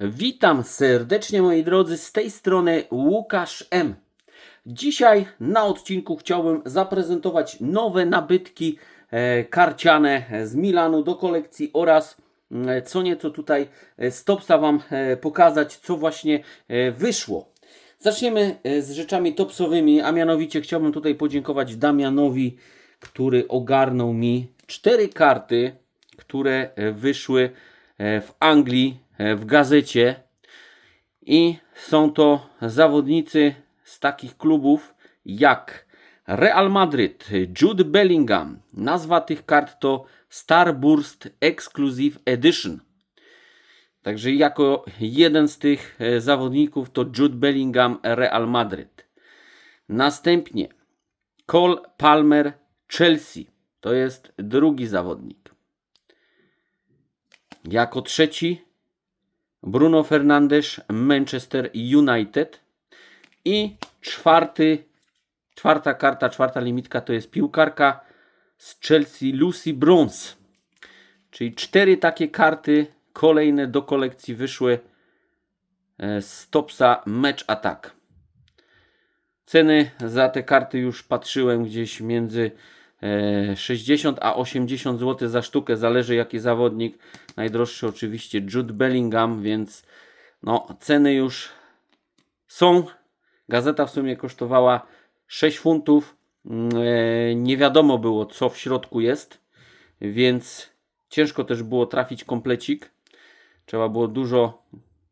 Witam serdecznie moi drodzy, z tej strony Łukasz M. Dzisiaj na odcinku chciałbym zaprezentować nowe nabytki e, karciane z Milanu do kolekcji oraz mm, co nieco tutaj e, z Topsa Wam e, pokazać, co właśnie e, wyszło. Zaczniemy e, z rzeczami topsowymi, a mianowicie chciałbym tutaj podziękować Damianowi, który ogarnął mi cztery karty, które e, wyszły e, w Anglii e, w gazecie i są to zawodnicy z takich klubów jak Real Madrid, Jude Bellingham. Nazwa tych kart to Starburst Exclusive Edition. Także jako jeden z tych e, zawodników to Jude Bellingham Real Madrid. Następnie Cole Palmer Chelsea. To jest drugi zawodnik. Jako trzeci Bruno Fernandes Manchester United. I czwarty, czwarta karta, czwarta limitka to jest piłkarka z Chelsea Lucy Bronze. Czyli cztery takie karty kolejne do kolekcji wyszły e, z Topsa Match Attack. Ceny za te karty już patrzyłem gdzieś między 60 a 80 zł za sztukę, zależy jaki zawodnik. Najdroższy oczywiście Jude Bellingham, więc no, ceny już są. Gazeta w sumie kosztowała 6 funtów. Mm, e, Nie wiadomo było, co w środku jest, więc ciężko też było trafić komplecik. Trzeba było dużo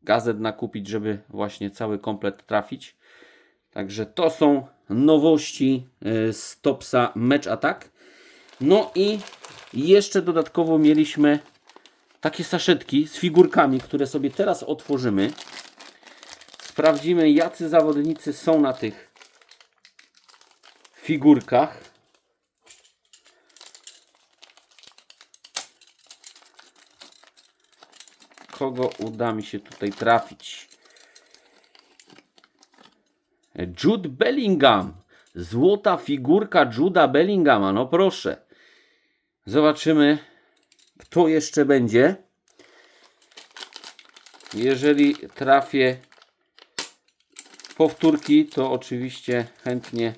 gazet nakupić, żeby właśnie cały komplet trafić. Także to są nowości e, z Topsa Match Attack. No i jeszcze dodatkowo mieliśmy takie saszetki z figurkami, które sobie teraz otworzymy. Sprawdzimy, jacy zawodnicy są na tych figurkach. Kogo uda mi się tutaj trafić? Jude Bellingham. Złota figurka Juda Bellinghama. No proszę. Zobaczymy, kto jeszcze będzie. Jeżeli trafię powtórki, to oczywiście chętnie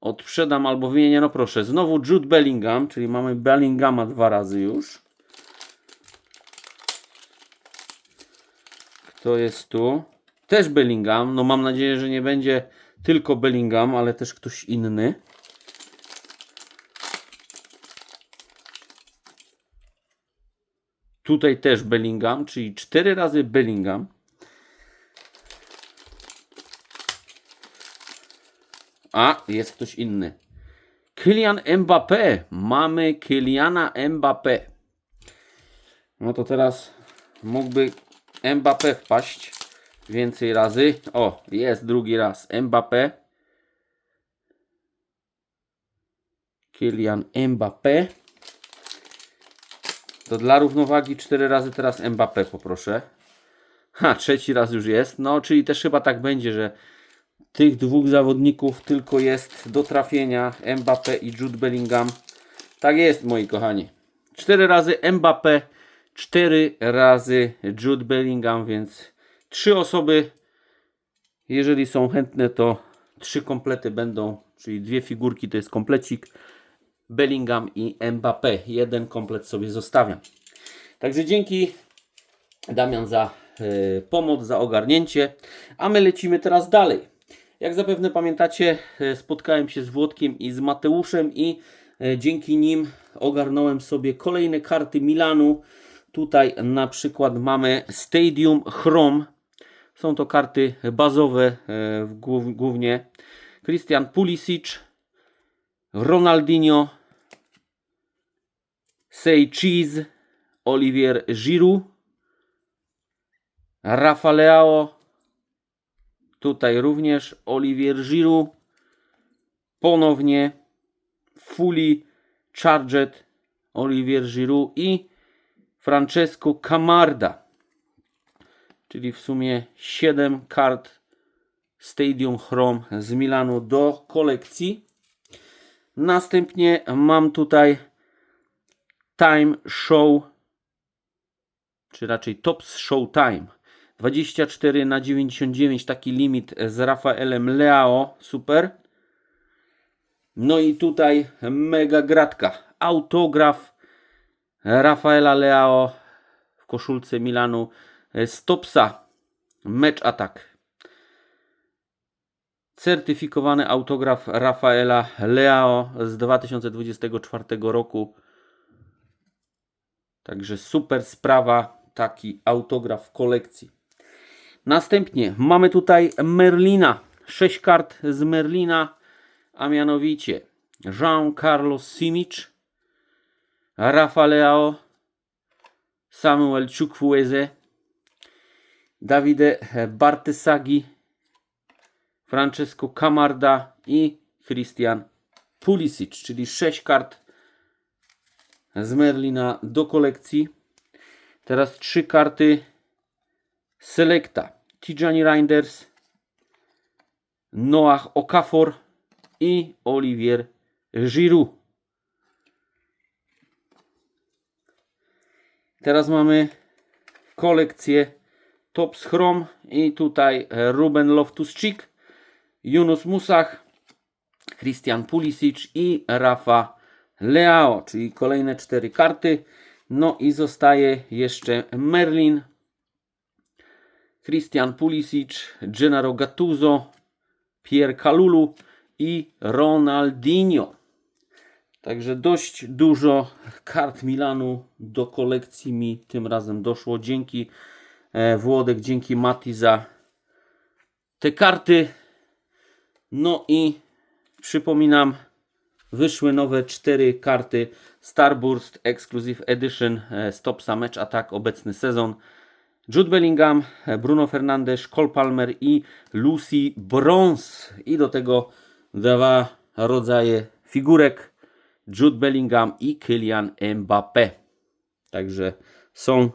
odprzedam albo wymienię. No proszę, znowu Jude Bellingham, czyli mamy Bellingama dwa razy już. Kto jest tu? Też Bellingham. No mam nadzieję, że nie będzie tylko Bellingham, ale też ktoś inny. Tutaj też Bellingham, czyli cztery razy Bellingham. A, jest ktoś inny. Kylian Mbappé. Mamy Kyliana Mbappé. No to teraz mógłby Mbappé wpaść więcej razy. O, jest drugi raz. Mbappé. Kylian Mbappé. To dla równowagi cztery razy teraz Mbappé poproszę. Ha, trzeci raz już jest. No, czyli też chyba tak będzie, że tych dwóch zawodników tylko jest do trafienia Mbappé i Jude Bellingham. Tak jest, moi kochani. Cztery razy Mbappé, cztery razy Jude Bellingham, więc trzy osoby. Jeżeli są chętne, to trzy komplety będą, czyli dwie figurki to jest komplecik. Bellingham i Mbappé. Jeden komplet sobie zostawiam. Także dzięki Damian za e, pomoc, za ogarnięcie. A my lecimy teraz dalej. Jak zapewne pamiętacie, e, spotkałem się z Włodkiem i z Mateuszem i e, dzięki nim ogarnąłem sobie kolejne karty Milanu. Tutaj na przykład mamy Stadium Chrome. Są to karty bazowe e, głównie. Christian Pulisic, Ronaldinho, Say Cheese, Olivier Giroud, Rafa Leao, tutaj również Olivier Giroud, ponownie Fully Charged, Olivier Giroud i Francesco Camarda, czyli w sumie 7 kart Stadium Chrome z Milanu do kolekcji. Następnie mam tutaj Time Show czy raczej Tops Showtime. 24 na 99 taki limit z Rafaelem Leao, super. No i tutaj mega gratka. Autograf Rafaela Leao w koszulce Milanu z Topsa. Mecz atak. Certyfikowany autograf Rafaela Leao z 2024 roku. Także super sprawa, taki autograf w kolekcji. Następnie mamy tutaj Merlina. 6 kart z Merlina, a mianowicie Jean Carlos Simic, Rafa Leao, Samuel Chukwueze, Davide Bartesagi, Francesco Camarda i Christian Pulisic, czyli 6 kart z Merlina do kolekcji. Teraz trzy karty Selecta. Tijani Reinders, Noah Okafor i Olivier Giroud. Teraz mamy kolekcję Tops Chrome i tutaj Ruben Loftus-Cheek, Yunus Musach, Christian Pulisic i Rafa Leao, czyli kolejne cztery karty. No i zostaje jeszcze Merlin, Christian Pulisic, Gennaro Gattuso, Pierre Kalulu i Ronaldinho. Także dość dużo kart Milanu do kolekcji mi tym razem doszło. Dzięki Włodek, dzięki Mati za te karty. No i przypominam, wyszły nowe cztery karty Starburst Exclusive Edition e, Stopsa Match Attack obecny sezon. Jude Bellingham, e, Bruno Fernandes, Cole Palmer i Lucy Bronze. I do tego dwa rodzaje figurek Jude Bellingham i Kylian Mbappé. Także są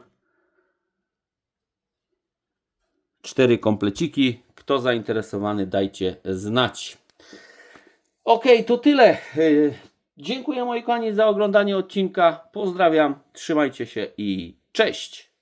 cztery kompleciki. Kto zainteresowany, dajcie znać. Ok, to tyle. Yy, Dziękuję moi kochani za oglądanie odcinka. Pozdrawiam, trzymajcie się i cześć.